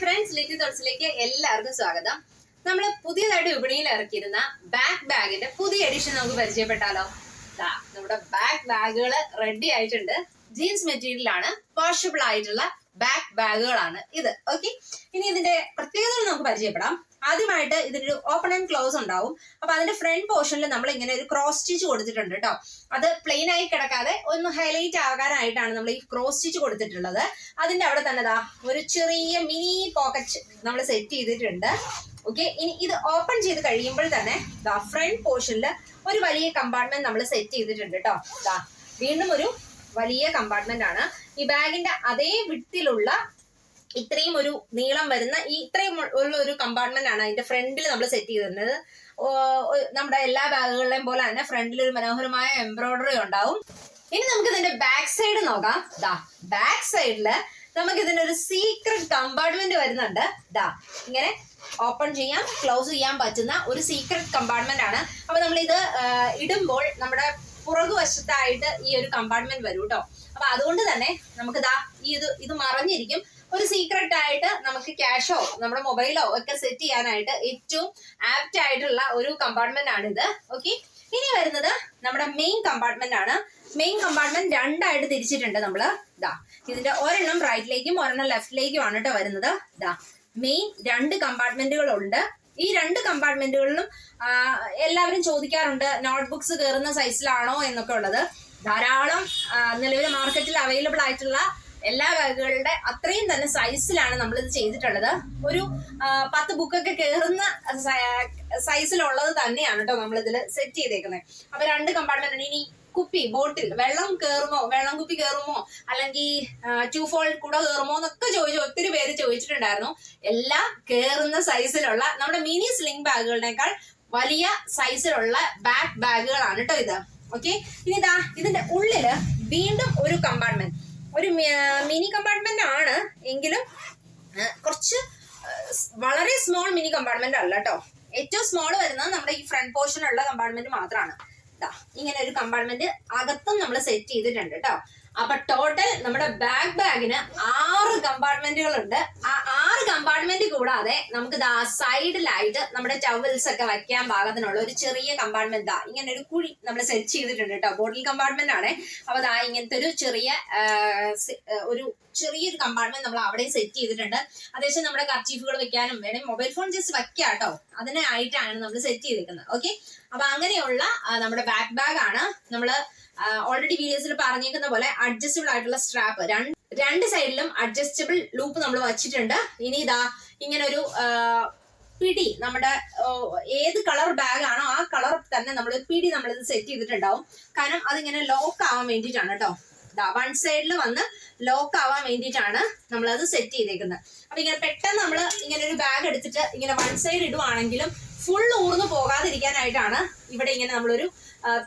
Friends Litty തോട്ട്സിലേക്ക് എല്ലാവർക്കും സ്വാഗതം. നമ്മൾ പുതിയതായിട്ട് വിപണിയിൽ ഇറക്കിയിരുന്ന ബാക്ക് ബാഗിന്റെ പുതിയ എഡിഷൻ നമുക്ക് പരിചയപ്പെട്ടാലോ? നമ്മുടെ ബാക്ക് ബാഗുകൾ റെഡി ആയിട്ടുണ്ട്. ജീൻസ് മെറ്റീരിയലാണ് വാഷബിൾ ആയിട്ടുള്ള ബാക്ക് ബാഗുകളാണ് ഇത്. ഓക്കെ ഇനി ഇതിന്റെ പ്രത്യേകതകൾ നമുക്ക് പരിചയപ്പെടാം. ആദ്യമായിട്ട് ഇതിനൊരു ഓപ്പൺ ആൻഡ് ക്ലോസ് ഉണ്ടാവും. അപ്പൊ അതിന്റെ ഫ്രണ്ട് പോർഷനിൽ നമ്മൾ ഇങ്ങനെ ഒരു ക്രോസ് സ്റ്റിച്ച് കൊടുത്തിട്ടുണ്ട് കേട്ടോ അത് പ്ലെയിൻ ആയി കിടക്കാതെ ഒന്ന് ഹൈലൈറ്റ് ആകാനായിട്ടാണ് നമ്മൾ ഈ ക്രോസ് സ്റ്റിച്ച് കൊടുത്തിട്ടുള്ളത്. അതിന്റെ അവിടെ തന്നെ ദാ ഒരു ചെറിയ മിനി പോക്കറ്റ് നമ്മൾ സെറ്റ് ചെയ്തിട്ടുണ്ട്. ഓക്കെ ഇനി ഇത് ഓപ്പൺ ചെയ്ത് കഴിയുമ്പോൾ തന്നെ ദാ ഫ്രണ്ട് പോർഷനിൽ ഒരു വലിയ കമ്പാർട്ട്മെന്റ് നമ്മൾ സെറ്റ് ചെയ്തിട്ടുണ്ട് കേട്ടോ ദാ വീണ്ടും ഒരു വലിയ കമ്പാർട്ട്മെന്റ് ആണ്. ഈ ബാഗിന്റെ അതേ വിട്ടിലുള്ള ഇത്രയും ഒരു നീളം വരുന്ന ഈ ഇത്രയും ഉള്ള ഒരു കമ്പാർട്ട്മെന്റ് ആണ് അതിന്റെ ഫ്രണ്ടിൽ നമ്മൾ സെറ്റ് ചെയ്തിരുന്നത്. നമ്മുടെ എല്ലാ ബാഗുകളിലെയും പോലെ തന്നെ ഫ്രണ്ടിൽ ഒരു മനോഹരമായ എംബ്രോയിഡറി ഉണ്ടാവും. ഇനി നമുക്ക് ഇതിന്റെ ബാക്ക് സൈഡ് നോക്കാം. ദാ ബാക്ക് സൈഡിൽ നമുക്ക് ഇതിന്റെ ഒരു സീക്രട്ട് കമ്പാർട്ട്മെന്റ് വരുന്നുണ്ട്. ദാ ഇങ്ങനെ ഓപ്പൺ ചെയ്യാം ക്ലോസ് ചെയ്യാൻ പറ്റുന്ന ഒരു സീക്രട്ട് കമ്പാർട്ട്മെന്റ് ആണ്. അപ്പൊ നമ്മൾ ഇത് ഇടുമ്പോൾ നമ്മുടെ പുറകുവശത്തായിട്ട് ഈ ഒരു കമ്പാർട്ട്മെന്റ് വരും കേട്ടോ അപ്പൊ അതുകൊണ്ട് തന്നെ നമുക്ക് ദാ ഈ ഇത് ഇത് മറഞ്ഞിരിക്കും. ഒരു സീക്രട്ട് ആയിട്ട് നമുക്ക് ക്യാഷോ നമ്മുടെ മൊബൈലോ ഒക്കെ സെറ്റ് ചെയ്യാനായിട്ട് ഏറ്റവും ആപ്റ്റ് ആയിട്ടുള്ള ഒരു കമ്പാർട്ട്മെന്റ് ആണ് ഇത് ഓക്കെ ഇനി വരുന്നത് നമ്മുടെ മെയിൻ കമ്പാർട്ട്മെന്റ് ആണ്. മെയിൻ കമ്പാർട്ട്മെന്റ് രണ്ടായിട്ട് തിരിച്ചിട്ടുണ്ട് നമ്മൾ. ഇതാ ഇതിന്റെ ഒരെണ്ണം റൈറ്റിലേക്കും ഒരെണ്ണം ലെഫ്റ്റിലേക്കും ആണ് കേട്ടോ വരുന്നത്. ഇതാ മെയിൻ രണ്ട് കമ്പാർട്ട്മെന്റുകളുണ്ട് ഈ രണ്ട് കമ്പാർട്ട്മെന്റുകളിലും എല്ലാവരും ചോദിക്കാറുണ്ട് നോട്ട്ബുക്സ് കയറുന്ന സൈസിലാണോ എന്നൊക്കെ ഉള്ളത്. ധാരാളം നിലവിൽ മാർക്കറ്റിൽ അവൈലബിൾ ആയിട്ടുള്ള എല്ലാ ബാഗുകളുടെ അത്രയും തന്നെ സൈസിലാണ് നമ്മൾ ഇത് ചെയ്തിട്ടുള്ളത്. ഒരു പത്ത് ബുക്കൊക്കെ കയറുന്ന സൈസിലുള്ളത് തന്നെയാണ് കേട്ടോ നമ്മൾ ഇതിൽ സെറ്റ് ചെയ്തേക്കുന്നത് അപ്പൊ രണ്ട് കമ്പാർട്ട്മെന്റ് ഇനി കുപ്പി ബോട്ടിൽ വെള്ളം കയറുമോ വെള്ളം കുപ്പി കയറുമോ അല്ലെങ്കിൽ ടു ഫോൾഡ് കൂടെ കയറുമോ എന്നൊക്കെ ചോദിച്ചു ഒത്തിരി പേര് ചോദിച്ചിട്ടുണ്ടായിരുന്നു. എല്ലാം കയറുന്ന സൈസിലുള്ള നമ്മുടെ മിനി സ്ലിംഗ് ബാഗുകളിനേക്കാൾ വലിയ സൈസിലുള്ള ബാക്ക് ബാഗുകളാണ് കേട്ടോ ഇത്. ഓക്കെ ഇനി ഇതാ ഇതിന്റെ ഉള്ളിൽ വീണ്ടും ഒരു കമ്പാർട്ട്മെന്റ് ഒരു മിനി കമ്പാർട്ട്മെന്റ് ആണ്. എങ്കിലും കുറച്ച് വളരെ സ്മോൾ മിനി കമ്പാർട്ട്മെന്റ് അല്ല കേട്ടോ ഏറ്റവും സ്മോൾ വരുന്നത് നമ്മുടെ ഈ ഫ്രണ്ട് പോർഷൻ ഉള്ള കമ്പാർട്ട്മെന്റ് മാത്രമാണ് ഇങ്ങനെ ഒരു കമ്പാർട്ട്മെന്റ് അകത്തും നമ്മൾ സെറ്റ് ചെയ്തിട്ടുണ്ട് കേട്ടോ അപ്പൊ ടോട്ടൽ നമ്മുടെ ബാക്ക് ബാഗിന് ആറ് കമ്പാർട്ട്മെന്റുകൾ ഉണ്ട്. ആ ആറ് കമ്പാർട്ട്മെന്റ് കൂടാതെ നമുക്ക് ദാ സൈഡിലായിട്ട് നമ്മുടെ ടവൽസ് ഒക്കെ വയ്ക്കാൻ പാകത്തിനുള്ള ഒരു ചെറിയ കമ്പാർട്ട്മെന്റ് ദാ. ഇങ്ങനെ ഒരു കുഴി നമ്മൾ സെറ്റ് ചെയ്തിട്ടുണ്ട് കേട്ടോ ബോട്ടിൽ കമ്പാർട്ട്മെന്റ് ആണ്. അപ്പൊ ദാ ഇങ്ങനത്തെ ഒരു ചെറിയ ഒരു ചെറിയൊരു കമ്പാർട്ട്മെന്റ് നമ്മൾ അവിടെ സെറ്റ് ചെയ്തിട്ടുണ്ട്. അതേസമയം നമ്മുടെ കർച്ചീഫുകൾ വെക്കാനും വേണമെങ്കിൽ മൊബൈൽ ഫോൺ ജസ്റ്റ് വെക്കാം കേട്ടോ അതിനായിട്ടാണ് നമ്മൾ സെറ്റ് ചെയ്തിരിക്കുന്നത് ഓക്കെ അപ്പൊ അങ്ങനെയുള്ള നമ്മുടെ ബാക്ക് ബാഗ് ആണ് നമ്മൾ ഓൾറെഡി വീഡിയോസിൽ പറഞ്ഞേക്കുന്ന പോലെ അഡ്ജസ്റ്റബിൾ ആയിട്ടുള്ള സ്ട്രാപ്പ് രണ്ട് സൈഡിലും അഡ്ജസ്റ്റബിൾ ലൂപ്പ് നമ്മൾ വച്ചിട്ടുണ്ട്. ഇനി ഇതാ ഇങ്ങനെ ഒരു പിടി നമ്മുടെ ഏത് കളർ ബാഗ് ആണോ ആ കളർ തന്നെ നമ്മൾ പിടി നമ്മൾ ഇത് സെറ്റ് ചെയ്തിട്ടുണ്ടാവും. കാരണം അതിങ്ങനെ ലോക്ക് ആവാൻ വേണ്ടിയിട്ടാണ് കേട്ടോ വൺ സൈഡിൽ വന്ന് ലോക്ക് ആവാൻ വേണ്ടിയിട്ടാണ് നമ്മൾ അത് സെറ്റ് ചെയ്തേക്കുന്നത്. അപ്പൊ ഇങ്ങനെ പെട്ടെന്ന് നമ്മൾ ഇങ്ങനെ ഒരു ബാഗ് എടുത്തിട്ട് ഇങ്ങനെ വൺ സൈഡ് ഇടുവാണെങ്കിലും ഫുൾ ഊർന്നു പോകാതിരിക്കാനായിട്ടാണ് ഇവിടെ ഇങ്ങനെ നമ്മളൊരു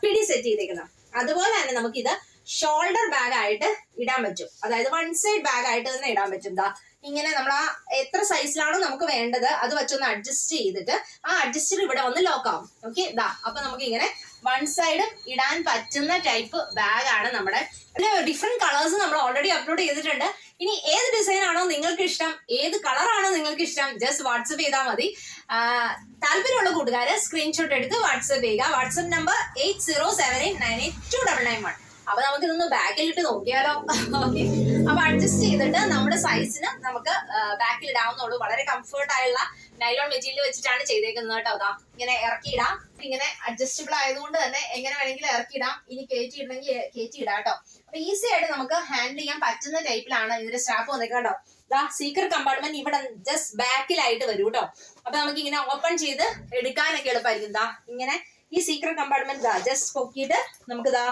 പിടി സെറ്റ് ചെയ്തേക്കുന്നത്. അതുപോലെ തന്നെ നമുക്കിത് ഷോൾഡർ ബാഗ് ആയിട്ട് ഇടാൻ പറ്റും. അതായത് വൺ സൈഡ് ബാഗ് ആയിട്ട് തന്നെ ഇടാൻ പറ്റും. ദാ ഇങ്ങനെ നമ്മൾ ആ എത്ര സൈസിലാണോ നമുക്ക് വേണ്ടത് അത് വെച്ചൊന്ന് അഡ്ജസ്റ്റ് ചെയ്തിട്ട് ആ അഡ്ജസ്റ്റർ ഇവിടെ വന്ന് ലോക്ക് ആവും. ഓക്കെ ദാ അപ്പൊ നമുക്ക് ഇങ്ങനെ വൺ സൈഡ് ഇടാൻ പറ്റുന്ന ടൈപ്പ് ബാഗ് ആണ് നമ്മുടെ ഡിഫറെന്റ് കളേഴ്സ് നമ്മൾ ഓൾറെഡി അപ്ലോഡ് ചെയ്തിട്ടുണ്ട്. ഇനി ഏത് ഡിസൈൻ ആണോ നിങ്ങൾക്ക് ഇഷ്ടം ഏത് കളറാണോ നിങ്ങൾക്ക് ഇഷ്ടം ജസ്റ്റ് വാട്സപ്പ് ചെയ്താൽ മതി. താല്പര്യമുള്ള കൂട്ടുകാര് സ്ക്രീൻഷോട്ട് എടുത്ത് വാട്സപ്പ് ചെയ്യുക. WhatsApp number eight zero seven eight nine eight two double nine one അപ്പൊ നമുക്ക് ഇതൊന്ന് ബാക്കിലിട്ട് നോക്കിയാലോ? ഓക്കെ അപ്പൊ അഡ്ജസ്റ്റ് ചെയ്തിട്ട് നമ്മുടെ സൈസിന് നമുക്ക് ബാക്കിൽ ഇടാവുന്നുള്ളൂ വളരെ കംഫർട്ട് ആയുള്ള നൈലോൺ മെറ്റീരിയൽ വെച്ചിട്ടാണ് ചെയ്തേക്കുന്നത് കേട്ടോ. അതാ ഇങ്ങനെ ഇറക്കിയിടാം. ഇങ്ങനെ അഡ്ജസ്റ്റബിൾ ആയതുകൊണ്ട് തന്നെ എങ്ങനെ വേണമെങ്കിലും ഇറക്കിയിടാം. ഇനി കയറ്റി ഇടണമെങ്കിൽ കയറ്റി ഇടാം കേട്ടോ. അപ്പൊ ഈസി ആയിട്ട് നമുക്ക് ഹാൻഡിൽ ചെയ്യാൻ പറ്റുന്ന ടൈപ്പിലാണ് ഇതിന്റെ സ്റ്റാഫ് വന്നേക്കാം കേട്ടോ. ദാ സീക്രട്ട് കമ്പാർട്ട്മെന്റ് ഇവിടെ ജസ്റ്റ് ബാക്കിലായിട്ട് വരും കേട്ടോ. അപ്പൊ നമുക്ക് ഇങ്ങനെ ഓപ്പൺ ചെയ്ത് എടുക്കാനൊക്കെ എളുപ്പമായിരിക്കും. ഇങ്ങനെ ഈ സീക്രട്ട് കമ്പാർട്ട്മെന്റ് ഇതാ ജസ്റ്റ് പൊക്കിയിട്ട് നമുക്ക് ഇതാ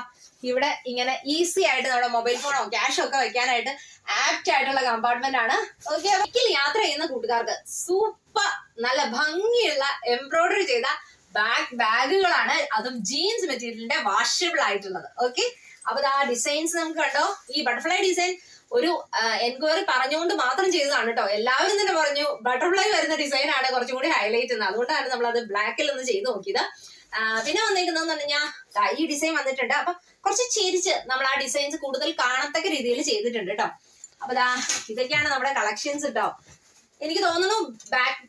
ഇവിടെ ഇങ്ങനെ ഈസി ആയിട്ട് നമ്മുടെ മൊബൈൽ ഫോണോ ക്യാഷോ ഒക്കെ വെക്കാനായിട്ട് ആപ്റ്റ് ആയിട്ടുള്ള കമ്പാർട്ട്മെന്റ് ആണ്. ഓക്കെ ഒരിക്കൽ യാത്ര ചെയ്യുന്ന കൂട്ടുകാർക്ക് സൂപ്പർ നല്ല ഭംഗിയുള്ള എംബ്രോയിഡറി ചെയ്ത ബാഗ് ബാഗുകളാണ് അതും ജീൻസ് മെറ്റീരിയലിന്റെ വാഷബിൾ ആയിട്ടുള്ളത്. ഓക്കെ അപ്പൊ ആ ഡിസൈൻസ് നമുക്ക് കണ്ടോ? ഈ ബട്ടർഫ്ലൈ ഡിസൈൻ ഒരു എൻക്വയറി പറഞ്ഞുകൊണ്ട് മാത്രം ചെയ്തതാണ് കേട്ടോ എല്ലാവരും തന്നെ പറഞ്ഞു ബട്ടർഫ്ലൈ വരുന്ന ഡിസൈൻ ആണ് കുറച്ചും കൂടി ഹൈലൈറ്റ് ചെയ്യുന്നത് അതുകൊണ്ടാണ് നമ്മൾ അത് ബ്ലാക്കിൽ ഒന്ന് ചെയ്ത് നോക്കിയത്. പിന്നെ വന്നിരിക്കുന്നത് പറഞ്ഞാൽ ഈ ഡിസൈൻ വന്നിട്ടുണ്ട്. അപ്പൊ കുറച്ച് ചിരിച്ച് നമ്മൾ ആ ഡിസൈൻസ് കൂടുതൽ കാണത്തക്ക രീതിയിൽ ചെയ്തിട്ടുണ്ട് കേട്ടോ അപ്പൊ ദാ ഇതൊക്കെയാണ് നമ്മുടെ കളക്ഷൻസ് കേട്ടോ എനിക്ക് തോന്നുന്നു ബാക്ക്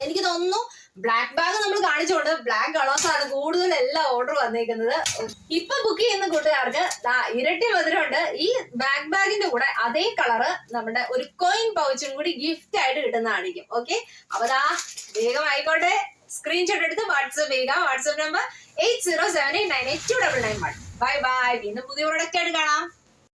എനിക്ക് തോന്നുന്നു ബ്ലാക്ക് ബാഗ് നമ്മൾ കാണിച്ചുകൊണ്ട് ബ്ലാക്ക് കളേഴ്സ് ആണ് കൂടുതൽ എല്ലാം ഓർഡർ വന്നിരിക്കുന്നത് ഇപ്പൊ ബുക്ക് ചെയ്യുന്ന കൂട്ടുകാർക്ക് ഇരട്ടി മധുരമുണ്ട്. ഈ ബാക്ക് ബാഗിന്റെ കൂടെ അതേ കളറ് നമ്മുടെ ഒരു കോയിൻ പൗച്ചും കൂടി ഗിഫ്റ്റ് ആയിട്ട് കിട്ടുന്നതായിരിക്കും. ഓക്കെ അപ്പൊ ദാ വേഗം ആയിക്കോട്ടെ. സ്ക്രീൻഷോട്ട് എടുത്ത് വാട്സപ്പ് ചെയ്യുക WhatsApp number eight zero seven eight nine eight two double nine one bye bye വീണ്ടും പുതിയ പ്രൊഡക്റ്റ് ആയിട്ട് കാണാം.